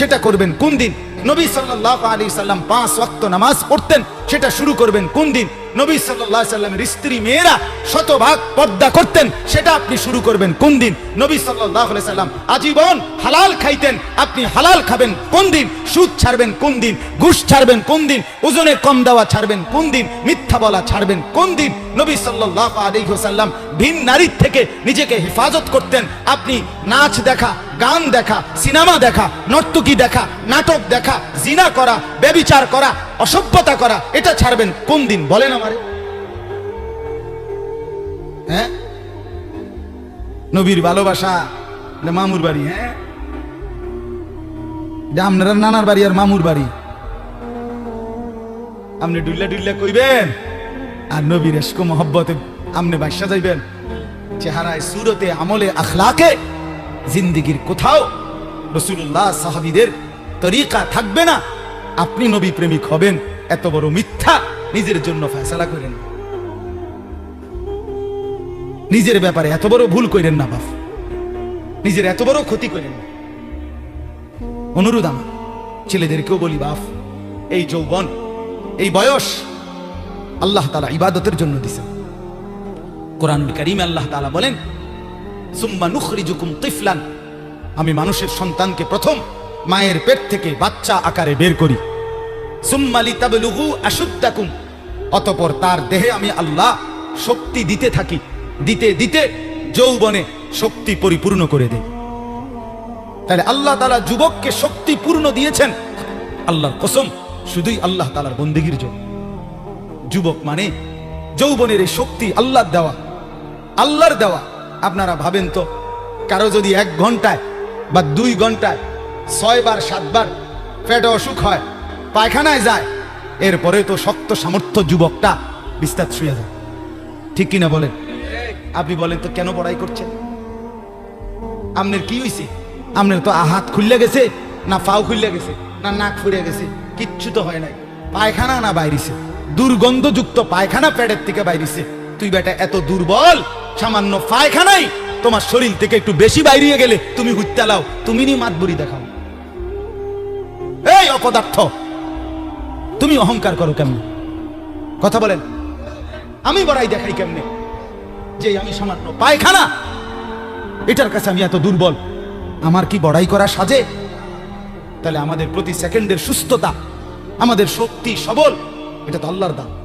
সেটা করবেন। কোন দিন নবী সাল্লাহ আলী সাল্লাম পাঁচ ওয়াক্ত নামাজ পড়তেন। সেটা শুরু করবেন কোন দিন? নবী সাল্লাহ সাল্লামের স্ত্রী মেয়েরা শতভাগ পর্দা করতেন, সেটা আপনি শুরু করবেন কোন দিন? নবী সাল্লাহ সাল্লাম আজীবন হালাল খাইতেন, আপনি হালাল খাবেন কোন দিন? সুদ ছাড়বেন কোন দিন? ঘুষ ছাড়বেন কোন দিন? ওজনে কম দেওয়া ছাড়বেন কোন দিন? মিথ্যা বলা ছাড়বেন কোন দিন? নবী সাল্লাহ সাল্লাম ভিন নারীর থেকে নিজেকে হেফাজত করতেন, আপনি নাচ দেখা, গান দেখা, সিনেমা দেখা, নর্তকী দেখা, নাটক দেখা, জিনা করা, ব্যবিচার করা অসভ্যতা করা, এটা ছাড়বেন। কোন দিন? বলেন আমারে। হ্যাঁ? নবীর ভালোবাসা মামুর বাড়ি হ্যাঁ? আপনার নানার বাড়ি আর মামুর বাড়ি। আপনি ডুল্লা ডুল্লা কইবেন, আর নবীর এসকো মহব্বতে আপনি বাসা যাইবেন। চেহারায়, সুরতে, আমলে, আখলাকে জিন্দিগির কোথাও রসুল্লাহ সাহাবিদের তরিকা থাকবে না। আপনি নবী প্রেমিক হবেন, এত বড় মিথ্যা নিজের জন্য ফেসলা করেন। নিজের ব্যাপারে এত বড় ভুল করেন না বাপ। নিজের এত বড় ক্ষতি করেন। অনুরোধ আমার, ছেলেদেরকেও বলি বাপ, এই যৌবন, এই বয়স আল্লাহ তালা ইবাদতের জন্য দিছেন কোরআনুল করিম আল্লাহ তালা বলেন, সুম্মা নুখরি জুকুম তিফলান। আমি মানুষের সন্তানকে প্রথম মায়ের পেট থেকে বাচ্চা আকারে বের করি। অতপর তার দেহে আমি আল্লাহ শক্তি দিতে থাকি। দিতে দিতে যৌবনে শক্তি পরিপূর্ণ করে তাহলে আল্লাহ তালা যুবককে শক্তি পূর্ণ দিয়েছেন। আল্লাহর কসম, শুধুই আল্লাহ তালার জন্য। যুবক মানে যৌবনের এই শক্তি আল্লাহর দেওয়া আল্লাহর দেওয়া। আপনারা ভাবেন তো, কারও যদি এক ঘন্টায় বা দুই ঘন্টায় ছয়বার, সাতবার পেটে অসুখ হয় পায়খানায় যায়। এরপরে তো শক্ত সামর্থ্য যুবকটা বিস্তার শুয়ে যায়। ঠিক কিনা বলেন? আপনি বলেন তো কেন বড়াই করছেন? আপনার কি হয়েছে আপনার তো হাত খুললে গেছে, না পাও খুললে গেছে, না নাক ফুরে গেছে, কিচ্ছু তো হয় নাই। পায়খানা না বাইরিছে, দুর্গন্ধযুক্ত পায়খানা প্যাডের থেকে বাইরিছে। তুই বেটা এত দুর্বল, সামান্য পায়খানাই তোমার শরীর থেকে একটু বেশি বাইরিয়ে গেলে তুমি হুত্যা লাও তুমি নি মাতবুরি দেখাও। এই অপদার্থ! তুমি অহংকার করো কেমনে? কথা বলেন। আমি বড়াই দেখাই কেমনে? যে আমি সামান্য পায়খানা, এটার কাছে আমি এত দুর্বল। আমার কি বড়াই করা সাজে? তাহলে আমাদের প্রতি সেকেন্ডের সুস্থতা, আমাদের শক্তি সবল, এটা তো আল্লাহর দান।